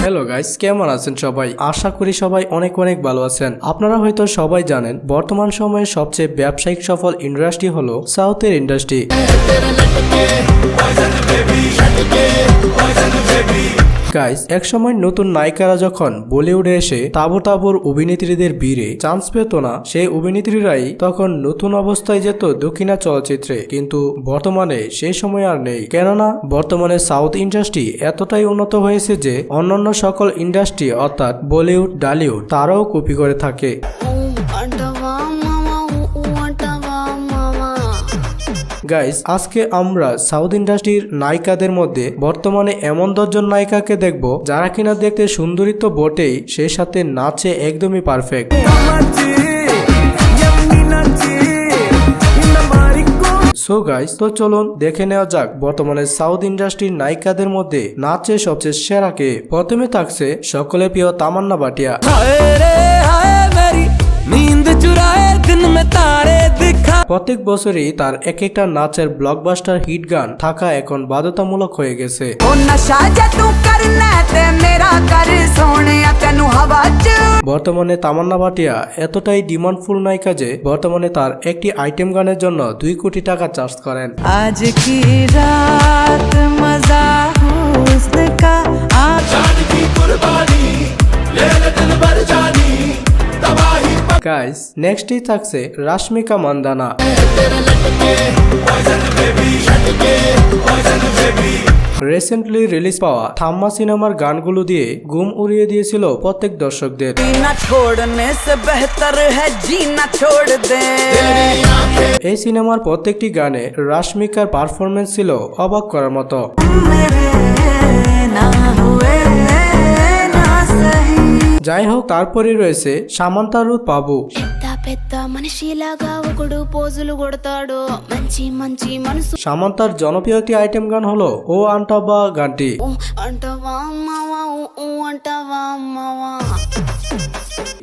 Hello guys কেমন আছেন সবাই? আশা করি সবাই অনেক অনেক ভালো আছেন। আপনারা হয়তো সবাই জানেন, বর্তমান সময়ে সবচেয়ে ব্যবসায়িক সফল ইন্ডাস্ট্রি হলো সাউথের ইন্ডাস্ট্রি গাইস একসময় নতুন নায়িকারা যখন বলিউডে এসে তাবর তাবর অভিনেত্রীদের ভিড়ে চান্স পেত না, সেই অভিনেত্রীরাই তখন নতুন অবস্থায় যেত দক্ষিণা চলচ্চিত্রে। কিন্তু বর্তমানে সেই সময় আর নেই। কেননা, বর্তমানে সাউথ ইন্ডাস্ট্রি এতটাই উন্নত হয়েছে যে অন্যান্য সকল ইন্ডাস্ট্রি অর্থাৎ বলিউড, ডালিউড তারাও কপি করে থাকে। গাইস আজকে আমরা সাউথ ইন্ডাস্ট্রির নায়িকাদের মধ্যে বর্তমানে এমন দশজন নায়িকাকে দেখব যারা কিনা দেখতে সুন্দরী তো বটেই, সেই সাথে নাচে একদমই পারফেক্ট সো গাইস তো চলুন দেখে নেওয়া যাক বর্তমানে সাউথ ইন্ডাস্ট্রির নায়িকাদের মধ্যে নাচে সবচেয়ে সেরা কে। প্রথমে থাকছে সকলের প্রিয় তামান্না বাটিয়া প্রত্যেক বছরই তার এক একটা নাচের ব্লকবাস্টার হিট গান থাকা এখন বাধ্যতামূলক হয়ে গেছে। বর্তমানে তামান্না ভাটিয়া এতটাই ডিমান্ডফুল নায়িকা যে বর্তমানে তার একটি আইটেম গানের জন্য দুই কোটি টাকা চার্জ করেন। আজ কি রাত মজা গাইস নেক্সটই থাকছে রাশমিকা মান্দানা রিসেন্টলি রিলিজ পাওয়া থাম্মা সিনেমার গানগুলো দিয়ে গুম উড়িয়ে দিয়েছিল প্রত্যেক দর্শকদের। এই সিনেমার প্রত্যেকটি গানে রাশমিকার পারফরমেন্স ছিল অবাক করার মতো। যাই হোক তারপরে রয়েছে সামান্তা রুথ পাবু పెద్ద పెద్ద మనిషిలాగా ఒకడు పోజులు కొడతాడు మంచి మంచి మనసు সামান্তার জনপ্রিয় একটি আইটেম গান হলো ও আন্টা বা গানটি ఊ అంటవా మావా ఊ అంటవా మావా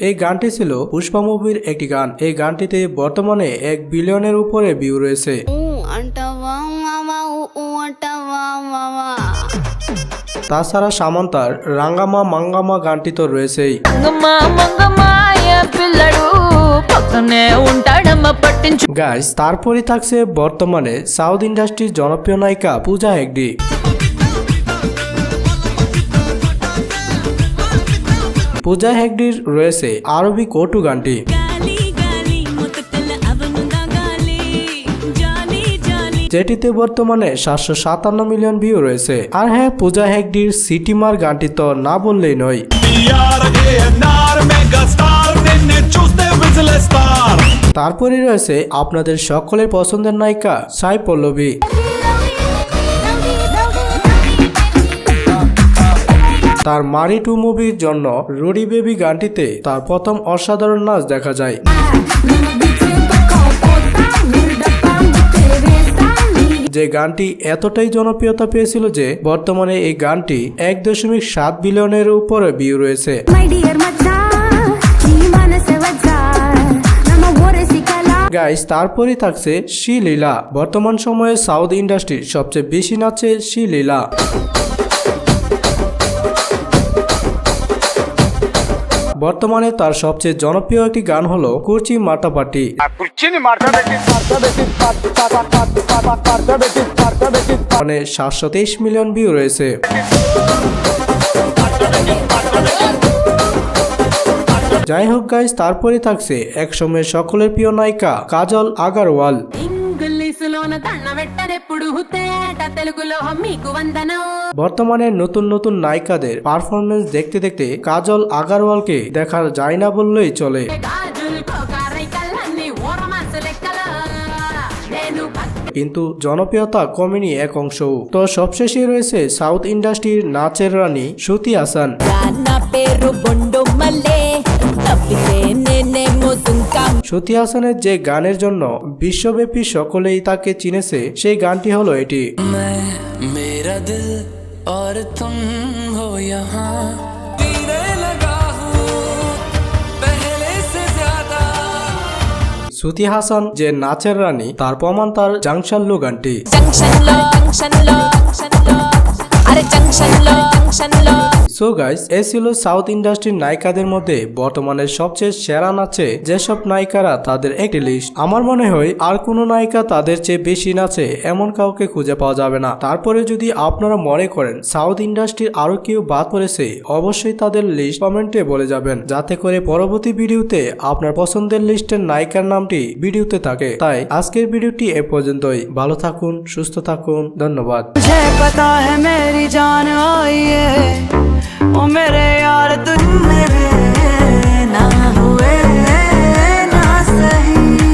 এই গানটি ছিল পুষ্পা মুভির একটি গান এই গানটিতে বর্তমানে এক বিলিয়নের উপরে ভিউ রয়েছে ఊ అంటవా మావా ఊ అంటవా మావా তাছাড়া সামন্তার রাঙ্গামা মাঙ্গামা গানটি তো রয়েছেই। গাইস তারপরে থাকছে বর্তমানে সাউথ ইন্ডাস্ট্রির জনপ্রিয় নায়িকা পূজা হেগডি। পূজা হেগডির রয়েছে আরবি কটু গানটি। যেটিতে বর্তমানে সাতশো সাতান্ন মিলিয়ন ভিউ রয়েছে। আর হ্যাঁ পূজা হেগডির সিটিমার গানটি তো না বললেই নয়। তারপরে রয়েছে আপনাদের সকলের পছন্দের নায়িকা সাই পল্লবী। তার মারি টু মুভির জন্য রুডি বেবি গানটিতে তার প্রথম অসাধারণ নাচ দেখা যায়। যে গানটি এতটাই জনপ্রিয়তা পেয়েছিল যে বর্তমানে এই গানটি এক দশমিক সাত বিলিয়নের উপরে ভিউ রয়েছে। গাইস তারপরেই থাকছে লীলা বর্তমান সময়ে সাউথ ইন্ডাস্ট্রির সবচেয়ে বেশি নাচে লীলা বর্তমানে তার সবচেয়ে জনপ্রিয় একটি গান হলো কুর্চি মাটাপাটি মানে সাতশো তেইশ মিলিয়ন ভিউ রয়েছে। যাই হোক গাইস তারপরে থাকছে একসময় সকলের প্রিয় নায়িকা কাজল আগারওয়াল। বর্তমানে নতুন নতুন নায়িকাদের পারফরমেন্স দেখতে দেখতে কাজল আগারওয়ালকে দেখা যায় না বললেই চলে। কিন্তু জনপ্রিয়তা কমেনি এক অংশ। তো সবশেষে রয়েছে সাউথ ইন্ডাস্ট্রির নাচের রানী সুতি হাসান। সতী হাসানের যে গানের জন্য বিশ্বব্যাপী সকলেই তাকে চিনেছে সেই গানটি হলো এটি। মেরা শ্রুতি হাসান যে নাচের রানী তার প্রমাণ তার জাংশাল্লু গানটি। সো গাইস এ ছিল সাউথ ইন্ডাস্ট্রির নায়িকাদের মধ্যে বর্তমানে সবচেয়ে সেরা নাচে যেসব নায়িকারা তাদের একটি লিস্ট আমার মনে হয় আর কোনো নায়িকা তাদের চেয়ে বেশি নাচে এমন কাউকে খুঁজে পাওয়া যাবে না। তারপরে যদি আপনারা মনে করেন সাউথ ইন্ডাস্ট্রির আরও কেউ বাদ পড়েছে, অবশ্যই তাদের লিস্ট কমেন্টে বলে যাবেন। যাতে করে পরবর্তী ভিডিওতে আপনার পছন্দের লিস্টের নায়িকার নামটি ভিডিওতে থাকে। তাই আজকের ভিডিওটি এ পর্যন্তই। ভালো থাকুন, সুস্থ থাকুন। ধন্যবাদ। ਜਾਨ ਆਈਏ ਓ ਮੇਰੇ ਯਾਰ ਤੂੰ ਮੇਰੇ।